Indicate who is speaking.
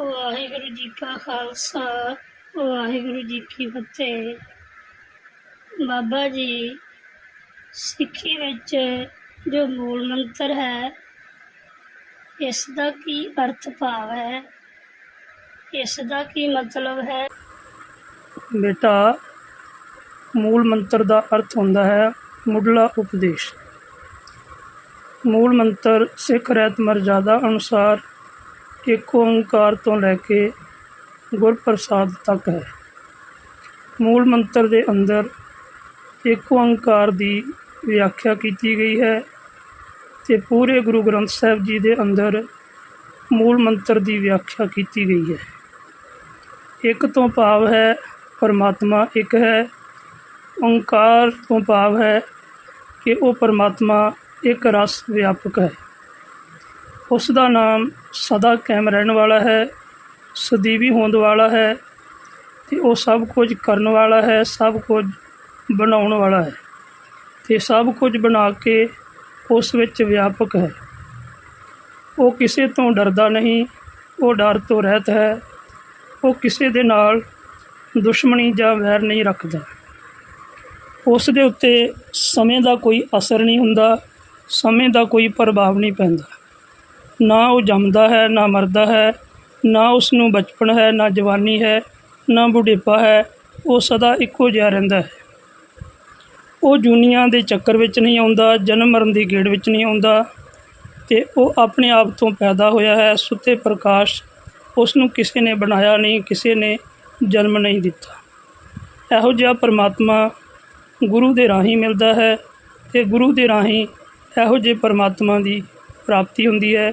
Speaker 1: ਵਾਹਿਗੁਰੂ ਜੀ ਕਾ ਖਾਲਸਾ, ਵਾਹਿਗੁਰੂ ਜੀ ਕੀ ਫਤਿਹ। ਬਾਬਾ ਜੀ, ਸਿੱਖੀ ਵਿੱਚ ਜੋ ਮੂਲ ਮੰਤਰ ਹੈ ਇਸ ਦਾ ਕੀ ਅਰਥ ਭਾਵ ਹੈ? ਇਸ ਦਾ ਕੀ ਮਤਲਬ ਹੈ?
Speaker 2: ਬੇਟਾ, ਮੂਲ ਮੰਤਰ ਦਾ ਅਰਥ ਹੁੰਦਾ ਹੈ ਮੁੱਢਲਾ ਉਪਦੇਸ਼। ਮੂਲ ਮੰਤਰ ਸਿੱਖ ਰਹਿਤ ਮਰਜ਼ਾਦਾ ਅਨੁਸਾਰ ਇੱਕ ਓੰਕਾਰ ਤੋਂ ਲੈ ਕੇ ਗੁਰਪ੍ਰਸਾਦ ਤੱਕ ਹੈ। ਮੂਲ ਮੰਤਰ ਦੇ ਅੰਦਰ ਇੱਕ ਓੰਕਾਰ ਦੀ ਵਿਆਖਿਆ ਕੀਤੀ ਗਈ ਹੈ ਤੇ ਪੂਰੇ ਗੁਰੂ ਗ੍ਰੰਥ ਸਾਹਿਬ ਜੀ ਦੇ ਅੰਦਰ ਮੂਲ ਮੰਤਰ ਦੀ ਵਿਆਖਿਆ ਕੀਤੀ ਗਈ ਹੈ। ਇੱਕ ਤੋਂ ਭਾਵ ਹੈ ਪਰਮਾਤਮਾ ਇੱਕ ਹੈ। ਓੰਕਾਰ ਤੋਂ ਭਾਵ ਹੈ ਕਿ ਉਹ ਪਰਮਾਤਮਾ ਇੱਕ ਰਸ ਵਿਆਪਕ ਹੈ। ਉਸ ਦਾ ਨਾਮ ਸਦਾ ਕਾਇਮ ਰਹਿਣ ਵਾਲਾ ਹੈ, ਸਦੀਵੀ ਹੋਂਦ ਵਾਲਾ ਹੈ ਤੇ ਉਹ ਸਭ ਕੁਝ ਕਰਨ ਵਾਲਾ ਹੈ, ਸਭ ਕੁਝ ਬਣਾਉਣ ਵਾਲਾ ਹੈ ਤੇ ਸਭ ਕੁਝ ਬਣਾ ਕੇ ਉਸ ਵਿੱਚ ਵਿਆਪਕ ਹੈ। ਉਹ ਕਿਸੇ ਤੋਂ ਡਰਦਾ ਨਹੀਂ, ਉਹ ਡਰ ਤੋਂ ਰਹਿਤ ਹੈ, ਉਹ ਕਿਸੇ ਦੇ ਨਾਲ ਦੁਸ਼ਮਣੀ ਜਾਂ ਵੈਰ ਨਹੀਂ ਰੱਖਦਾ। ਉਸ ਦੇ ਉੱਤੇ ਸਮੇਂ ਦਾ ਕੋਈ ਅਸਰ ਨਹੀਂ ਹੁੰਦਾ, ਸਮੇਂ ਦਾ ਕੋਈ ਪ੍ਰਭਾਵ ਨਹੀਂ ਪੈਂਦਾ। ਨਾ ਉਹ ਜੰਮਦਾ ਹੈ, ਨਾ ਮਰਦਾ ਹੈ, ਨਾ ਉਸ ਨੂੰ ਬਚਪਨ ਹੈ, ਨਾ ਜਵਾਨੀ ਹੈ, ਨਾ ਬੁਢੇਪਾ ਹੈ, ਉਹ ਸਦਾ ਇੱਕੋ ਜਿਹਾ ਰਹਿੰਦਾ ਹੈ। ਉਹ ਜੂਨੀਆਂ ਦੇ ਚੱਕਰ ਵਿੱਚ ਨਹੀਂ ਆਉਂਦਾ, ਜਨਮ ਮਰਨ ਦੀ ਗੇੜ ਵਿੱਚ ਨਹੀਂ ਆਉਂਦਾ ਤੇ ਉਹ ਆਪਣੇ ਆਪ ਤੋਂ ਪੈਦਾ ਹੋਇਆ ਹੈ, ਸੁੱਤੇ ਪ੍ਰਕਾਸ਼ ਉਸ ਨੂੰ ਕਿਸੇ ਨੇ ਬਣਾਇਆ ਨਹੀਂ, ਕਿਸੇ ਨੇ ਜਨਮ ਨਹੀਂ ਦਿੱਤਾ। ਇਹੋ ਜਿਹਾ ਪਰਮਾਤਮਾ ਗੁਰੂ ਦੇ ਰਾਹੀਂ ਮਿਲਦਾ ਹੈ ਤੇ ਗੁਰੂ ਦੇ ਰਾਹੀਂ ਇਹੋ ਜਿਹੇ ਪਰਮਾਤਮਾ ਦੀ ਪ੍ਰਾਪਤੀ ਹੁੰਦੀ ਹੈ।